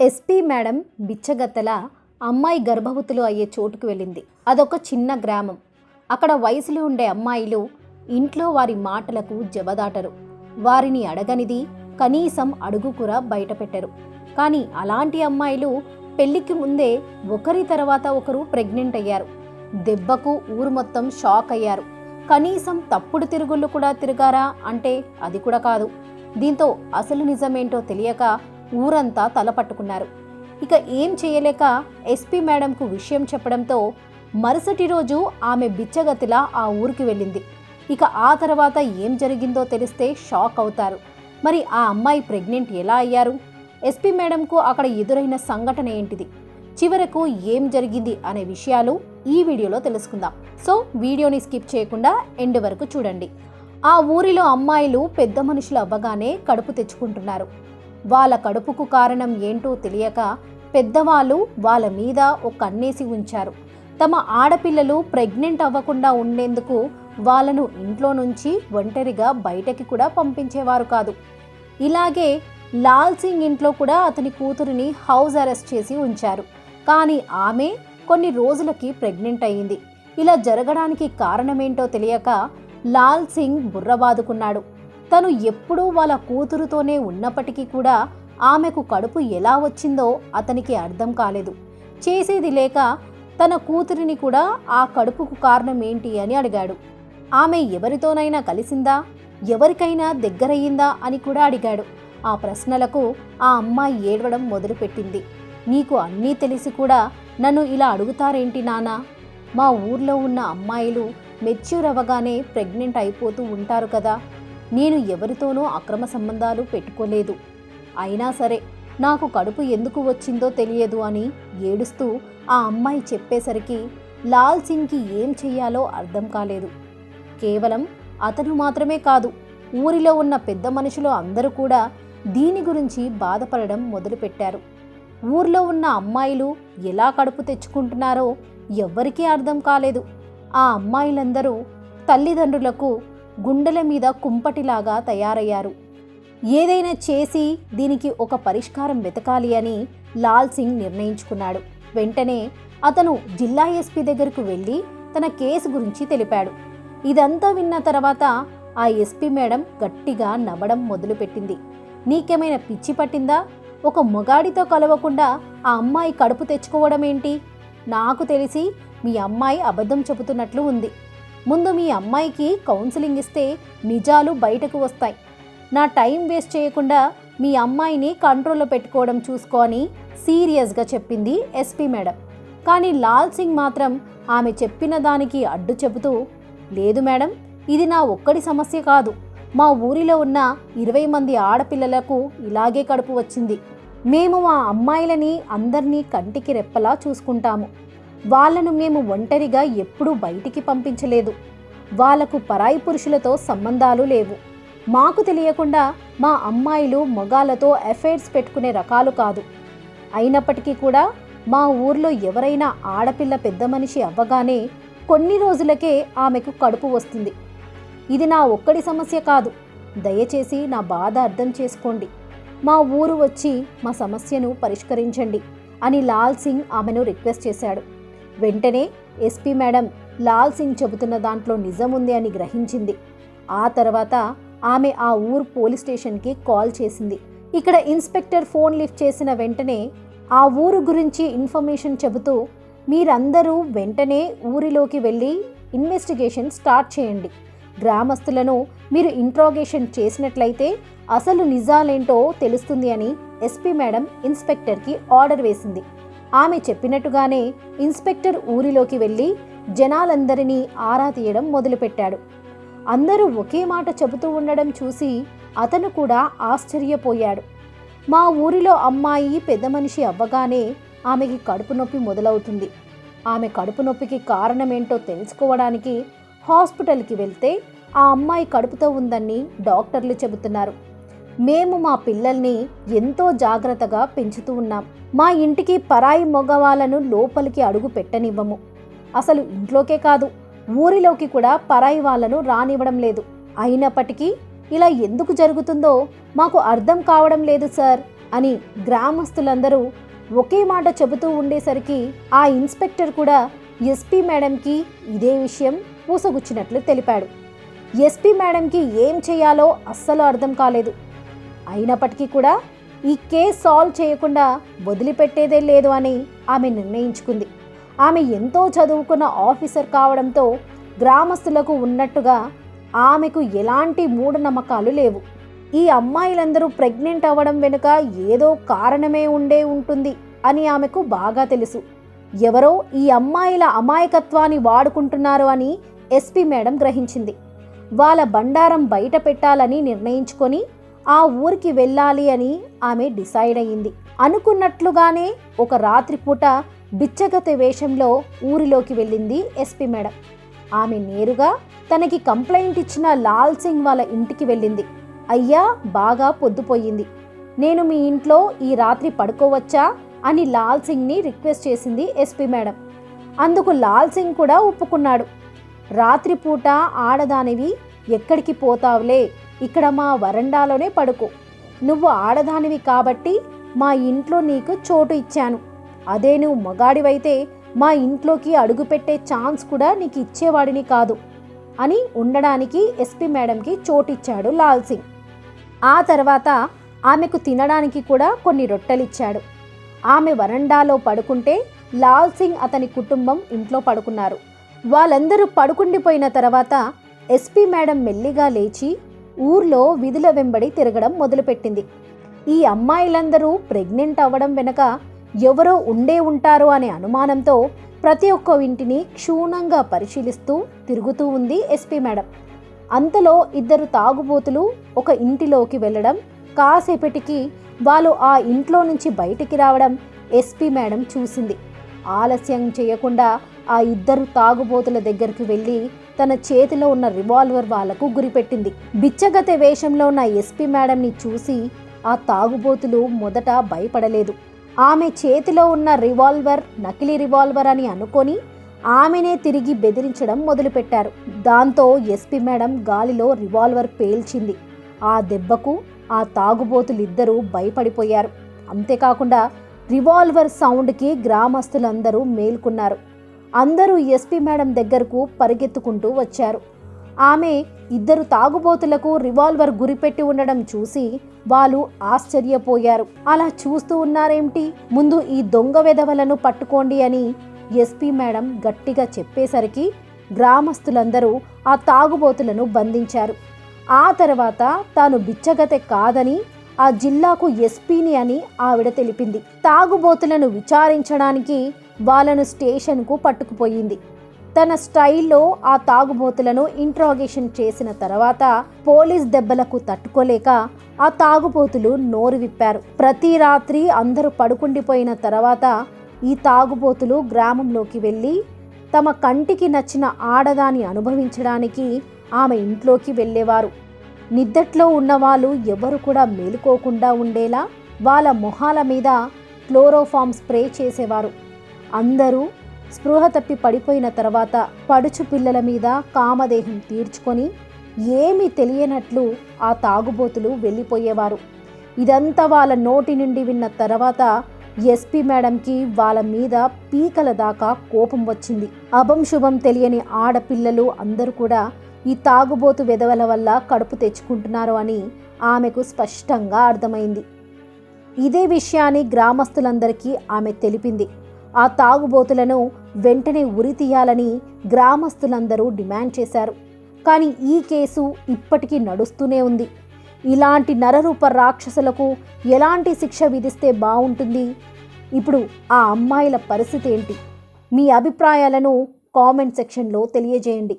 SP madam బిచ్చగత్తెల అమ్మాయి గర్భవతులు అయ్యే చోటుకు వెళ్ళింది. అదొక చిన్న గ్రామం. అక్కడ వయసులో ఉండే అమ్మాయిలు ఇంట్లో వారి మాటలకు జబదాటరు. వారిని అడగనిది కనీసం అడుగు కూడా కానీ అలాంటి అమ్మాయిలు పెళ్ళికి ముందే ఒకరి తర్వాత ఒకరు ప్రెగ్నెంట్ అయ్యారు. దెబ్బకు ఊరు మొత్తం షాక్ అయ్యారు. కనీసం తప్పుడు తిరుగుళ్ళు కూడా తిరిగారా అంటే అది కూడా కాదు. దీంతో అసలు నిజమేంటో తెలియక ఊరంతా తలపట్టుకున్నారు. ఇక ఏం చేయలేక ఎస్పీ మేడంకు విషయం చెప్పడంతో మరుసటి రోజు ఆమె బిచ్చగతిలా ఆ ఊరికి వెళ్ళింది. ఇక ఆ తర్వాత ఏం జరిగిందో తెలిస్తే షాక్ అవుతారు. మరి ఆ అమ్మాయి ప్రెగ్నెంట్ ఎలా అయ్యారు? ఎస్పీ మేడంకు అక్కడ ఎదురైన సంఘటన ఏంటిది? చివరకు ఏం జరిగింది అనే విషయాలు ఈ వీడియోలో తెలుసుకుందాం. సో వీడియోని స్కిప్ చేయకుండా ఎండ్ వరకు చూడండి. ఆ ఊరిలో అమ్మాయిలు పెద్ద మనుషులు అవ్వగానే కడుపు తెచ్చుకుంటున్నారు. వాళ్ళ కడుపుకు కారణం ఏంటో తెలియక పెద్దవాళ్ళు వాళ్ళ మీద ఒక కన్నేసి ఉంచారు. తమ ఆడపిల్లలు ప్రెగ్నెంట్ అవ్వకుండా ఉండేందుకు వాళ్ళను ఇంట్లో నుంచి ఒంటరిగా బయటకి కూడా పంపించేవారు కాదు. ఇలాగే లాల్ సింగ్ ఇంట్లో కూడా అతని కూతురిని హౌస్ అరెస్ట్ చేసి ఉంచారు. కానీ ఆమె కొన్ని రోజులకి ప్రెగ్నెంట్ అయింది ఇలా జరగడానికి కారణమేంటో తెలియక లాల్ సింగ్ బుర్రబాదుకున్నాడు తను ఎప్పుడూ వాళ్ళ కూతురుతోనే ఉన్నప్పటికీ కూడా ఆమెకు కడుపు ఎలా వచ్చిందో అతనికి అర్థం కాలేదు. చేసేది లేక తన కూతురిని కూడా ఆ కడుపుకు కారణం ఏంటి అని అడిగాడు. ఆమె ఎవరితోనైనా కలిసిందా? ఎవరికైనా దగ్గరయ్యిందా అని కూడా అడిగాడు. ఆ ప్రశ్నలకు ఆ అమ్మాయి ఏడవడం మొదలుపెట్టింది. నీకు అన్నీ తెలిసి కూడా నన్ను ఇలా అడుగుతారేంటి నానా మా ఊర్లో ఉన్న అమ్మాయిలు మెచ్యూర్ అవ్వగానే ప్రెగ్నెంట్ అయిపోతూ ఉంటారు కదా. నేను ఎవరితోనూ అక్రమ సంబంధాలు పెట్టుకోలేదు. అయినా సరే నాకు కడుపు ఎందుకు వచ్చిందో తెలియదు అని ఏడుస్తూ ఆ అమ్మాయి చెప్పేసరికి లాల్ సింగ్కి ఏం చెయ్యాలో అర్థం కాలేదు. కేవలం అతను మాత్రమే కాదు ఊరిలో ఉన్న పెద్ద మనుషులు అందరూ కూడా దీని గురించి బాధపడడం మొదలుపెట్టారు. ఊర్లో ఉన్న అమ్మాయిలు ఎలా కడుపు తెచ్చుకుంటున్నారో ఎవ్వరికీ అర్థం కాలేదు. ఆ అమ్మాయిలందరూ తల్లిదండ్రులకు గుండెల మీద కుంపటిలాగా తయారయ్యారు. ఏదైనా చేసి దీనికి ఒక పరిష్కారం వెతకాలి అని లాల్ సింగ్ నిర్ణయించుకున్నాడు. వెంటనే అతను జిల్లా ఎస్పీ దగ్గరకు వెళ్ళి తన కేసు గురించి తెలిపాడు. ఇదంతా విన్న తర్వాత ఆ ఎస్పీ మేడం గట్టిగా నవ్వడం మొదలుపెట్టింది. నీకేమైనా పిచ్చి పట్టిందా? ఒక మొగాడితో కలవకుండా ఆ అమ్మాయి కడుపు తెచ్చుకోవడం ఏంటి నాకు తెలిసి మీ అమ్మాయి అబద్ధం చెబుతున్నట్లు ఉంది. ముందు మీ అమ్మాయికి కౌన్సిలింగ్ ఇస్తే నిజాలు బయటకు వస్తాయి. నా టైం వేస్ట్ చేయకుండా మీ అమ్మాయిని కంట్రోల్లో పెట్టుకోవడం చూసుకొని సీరియస్గా చెప్పింది ఎస్పీ మేడం. కానీ లాల్ సింగ్ మాత్రం ఆమె చెప్పిన దానికి అడ్డు చెబుతూ లేదు మేడం ఇది నా ఒక్కడి సమస్య కాదు. మా ఊరిలో ఉన్న ఇరవై మంది ఆడపిల్లలకు ఇలాగే కడుపు వచ్చింది. మేము మా అమ్మాయిలని అందరినీ కంటికి రెప్పలా చూసుకుంటాము. వాళ్ళను మేము ఒంటరిగా ఎప్పుడూ బయటికి పంపించలేదు. వాళ్ళకు పరాయి పురుషులతో సంబంధాలు లేవు. మాకు తెలియకుండా మా అమ్మాయిలు మొగాలతో ఎఫైర్స్ పెట్టుకునే రకాలు కాదు. అయినప్పటికీ కూడా మా ఊర్లో ఎవరైనా ఆడపిల్ల పెద్ద మనిషి అవ్వగానే కొన్ని రోజులకే ఆమెకు కడుపు వస్తుంది. ఇది నా ఒక్కడి సమస్య కాదు. దయచేసి నా బాధ అర్థం చేసుకోండి. మా ఊరు వచ్చి మా సమస్యను పరిష్కరించండి అని లాల్ సింగ్ ఆమెను రిక్వెస్ట్ చేశాడు. వెంటనే ఎస్పీ మేడం లాల్ సింగ్ చెబుతున్న దాంట్లో నిజం ఉంది అని గ్రహించింది. ఆ తర్వాత ఆమె ఆ ఊరు పోలీస్ స్టేషన్కి కాల్ చేసింది. ఇక్కడ ఇన్స్పెక్టర్ ఫోన్ లిఫ్ట్ చేసిన వెంటనే ఆ ఊరు గురించి ఇన్ఫర్మేషన్ చెబుతూ మీరందరూ వెంటనే ఊరిలోకి వెళ్ళి ఇన్వెస్టిగేషన్ స్టార్ట్ చేయండి. గ్రామస్తులను మీరు ఇంట్రాగేషన్ చేసినట్లయితే అసలు నిజాలేంటో తెలుస్తుంది అని ఎస్పీ మేడం ఇన్స్పెక్టర్కి ఆర్డర్ వేసింది. ఆమె చెప్పినట్టుగానే ఇన్స్పెక్టర్ ఊరిలోకి వెళ్ళి జనాలందరినీ ఆరా తీయడం మొదలుపెట్టాడు. అందరూ ఒకే మాట చెబుతూ ఉండడం చూసి అతను కూడా ఆశ్చర్యపోయాడు. మా ఊరిలో అమ్మాయి పెద్ద మనిషి అవ్వగానే ఆమెకి కడుపు నొప్పి మొదలవుతుంది. ఆమె కడుపు నొప్పికి కారణమేంటో తెలుసుకోవడానికి హాస్పిటల్కి వెళ్తే ఆ అమ్మాయి కడుపుతో ఉందని డాక్టర్లు చెబుతున్నారు. మేము మా పిల్లల్ని ఎంతో జాగ్రత్తగా పెంచుతూ ఉన్నాం. మా ఇంటికి పరాయి మగవాళ్ళను లోపలికి అడుగు పెట్టనివ్వము. అసలు ఇంట్లోకే కాదు ఊరిలోకి కూడా పరాయి వాళ్ళను రానివ్వడం లేదు. అయినప్పటికీ ఇలా ఎందుకు జరుగుతుందో మాకు అర్థం కావడం లేదు సార్ అని గ్రామస్తులందరూ ఒకే మాట చెబుతూ ఉండేసరికి ఆ ఇన్స్పెక్టర్ కూడా ఎస్పీ మేడంకి ఇదే విషయం పూసగుచ్చినట్లు తెలిపాడు. ఎస్పీ మేడంకి ఏం చేయాలో అస్సలు అర్థం కాలేదు. అయినప్పటికీ కూడా ఈ కేస్ సాల్వ్ చేయకుండా వదిలిపెట్టేదే లేదు అని ఆమె నిర్ణయించుకుంది. ఆమె ఎంతో చదువుకున్న ఆఫీసర్ కావడంతో గ్రామస్తులకు ఉన్నట్టుగా ఆమెకు ఎలాంటి మూఢనమ్మకాలు లేవు. ఈ అమ్మాయిలందరూ ప్రెగ్నెంట్ అవ్వడం వెనుక ఏదో కారణమే ఉండే ఉంటుంది అని ఆమెకు బాగా తెలుసు. ఎవరో ఈ అమ్మాయిల అమాయకత్వాన్ని వాడుకుంటున్నారు అని ఎస్పీ మేడం గ్రహించింది. వాళ్ళ బండారం బయట పెట్టాలని నిర్ణయించుకొని ఆ ఊరికి వెళ్ళాలి అని ఆమె డిసైడ్ అయింది అనుకున్నట్లుగానే ఒక రాత్రిపూట బిచ్చగత వేషంలో ఊరిలోకి వెళ్ళింది ఎస్పీ మేడం. ఆమె నేరుగా తనకి కంప్లైంట్ ఇచ్చిన లాల్ సింగ్ వాళ్ళ ఇంటికి వెళ్ళింది. అయ్యా బాగా పొద్దుపోయింది నేను మీ ఇంట్లో ఈ రాత్రి పడుకోవచ్చా అని లాల్ సింగ్ని రిక్వెస్ట్ చేసింది ఎస్పీ మేడం. అందుకు లాల్ సింగ్ కూడా ఒప్పుకున్నాడు. రాత్రిపూట ఆడదానివి ఎక్కడికి పోతావులే? ఇక్కడ మా వరండాలోనే పడుకో. నువ్వు ఆడదానివి కాబట్టి మా ఇంట్లో నీకు చోటు ఇచ్చాను. అదే నువ్వు మగాడివైతే మా ఇంట్లోకి అడుగుపెట్టే ఛాన్స్ కూడా నీకు ఇచ్చేవాడిని కాదు అని ఉండడానికి ఎస్పీ మేడంకి చోటిచ్చాడు లాల్ సింగ్. ఆ తర్వాత ఆమెకు తినడానికి కూడా కొన్ని రొట్టెలిచ్చాడు. ఆమె వరండాలో పడుకుంటే లాల్ సింగ్ అతని కుటుంబం ఇంట్లో పడుకున్నారు. వాళ్ళందరూ పడుకుండిపోయిన తర్వాత ఎస్పీ మేడం మెల్లిగా లేచి ఊర్లో విధుల వెంబడి తిరగడం మొదలుపెట్టింది. ఈ అమ్మాయిలందరూ ప్రెగ్నెంట్ అవ్వడం వెనక ఎవరో ఉండే ఉంటారు అనే అనుమానంతో ప్రతి ఒక్క ఇంటిని క్షుణ్ణంగా పరిశీలిస్తూ తిరుగుతూ ఉంది ఎస్పీ మేడం. అంతలో ఇద్దరు తాగుబోతులు ఒక ఇంటిలోకి వెళ్ళడం కాసేపటికి వాళ్ళు ఆ ఇంట్లో నుంచి బయటికి రావడం ఎస్పీ మేడం చూసింది. ఆలస్యం చేయకుండా ఆ ఇద్దరు తాగుబోతుల దగ్గరికి వెళ్ళి తన చేతిలో ఉన్న రివాల్వర్ వాళ్ళకు గురిపెట్టింది. బిచ్చగత వేషంలో ఉన్న ఎస్పీ మేడంని చూసి ఆ తాగుబోతులు మొదట భయపడలేదు. ఆమె చేతిలో ఉన్న రివాల్వర్ నకిలీ రివాల్వర్ అని అనుకొని ఆమెనే తిరిగి బెదిరించడం మొదలుపెట్టారు. దాంతో ఎస్పీ మేడం గాలిలో రివాల్వర్ పేల్చింది. ఆ దెబ్బకు ఆ తాగుబోతులిద్దరూ భయపడిపోయారు. అంతేకాకుండా రివాల్వర్ సౌండ్కి గ్రామస్తులందరూ మేల్కొన్నారు. అందరూ ఎస్పీ మేడం దగ్గరకు పరిగెత్తుకుంటూ వచ్చారు. ఆమె ఇద్దరు తాగుబోతులకు రివాల్వర్ గురిపెట్టి ఉండడం చూసి వాళ్ళు ఆశ్చర్యపోయారు. అలా చూస్తూ ఉన్నారేమిటి? ముందు ఈ దొంగ వెధవలను పట్టుకోండి అని ఎస్పీ మేడం గట్టిగా చెప్పేసరికి గ్రామస్తులందరూ ఆ తాగుబోతులను బంధించారు. ఆ తర్వాత తాను బిచ్చగతె కాదని ఆ జిల్లాకు ఎస్పీని అని ఆవిడ తెలిపింది. తాగుబోతులను విచారించడానికి వాళ్ళను స్టేషన్కు పట్టుకుపోయింది. తన స్టైల్లో ఆ తాగుబోతులను ఇంట్రాగేషన్ చేసిన తర్వాత పోలీస్ దెబ్బలకు తట్టుకోలేక ఆ తాగుబోతులు నోరు విప్పారు. ప్రతి రాత్రి అందరూ పడుకుండిపోయిన తర్వాత ఈ తాగుబోతులు గ్రామంలోకి వెళ్ళి తమ కంటికి నచ్చిన ఆడదాన్ని అనుభవించడానికి ఆమె ఇంట్లోకి వెళ్ళేవారు. నిద్దట్లో ఉన్నవాళ్ళు ఎవరు కూడా మేలుకోకుండా ఉండేలా వాళ్ళ మొహాల మీద క్లోరోఫామ్ స్ప్రే చేసేవారు. అందరూ స్పృహ తప్పి పడిపోయిన తర్వాత పడుచు పిల్లల మీద కామదేహం తీర్చుకొని ఏమీ తెలియనట్లు ఆ తాగుబోతులు వెళ్ళిపోయేవారు. ఇదంతా వాళ్ళ నోటి నుండి విన్న తర్వాత ఎస్పీ మేడంకి వాళ్ళ మీద పీకల దాకా కోపం వచ్చింది. అభం శుభం తెలియని ఆడపిల్లలు అందరూ కూడా ఈ తాగుబోతు వెధవల వల్ల కడుపు తెచ్చుకుంటున్నారు అని ఆమెకు స్పష్టంగా అర్థమైంది. ఇదే విషయాన్ని గ్రామస్తులందరికీ ఆమె తెలిపింది. ఆ తాగుబోతులను వెంటనే ఉరి తీయాలని గ్రామస్తులందరూ డిమాండ్ చేశారు. కానీ ఈ కేసు ఇప్పటికీ నడుస్తూనే ఉంది. ఇలాంటి నరరూప రాక్షసులకు ఎలాంటి శిక్ష విధిస్తే బాగుంటుంది ఇప్పుడు ఆ అమ్మాయిల పరిస్థితి ఏంటి? మీ అభిప్రాయాలను కామెంట్ సెక్షన్లో తెలియజేయండి.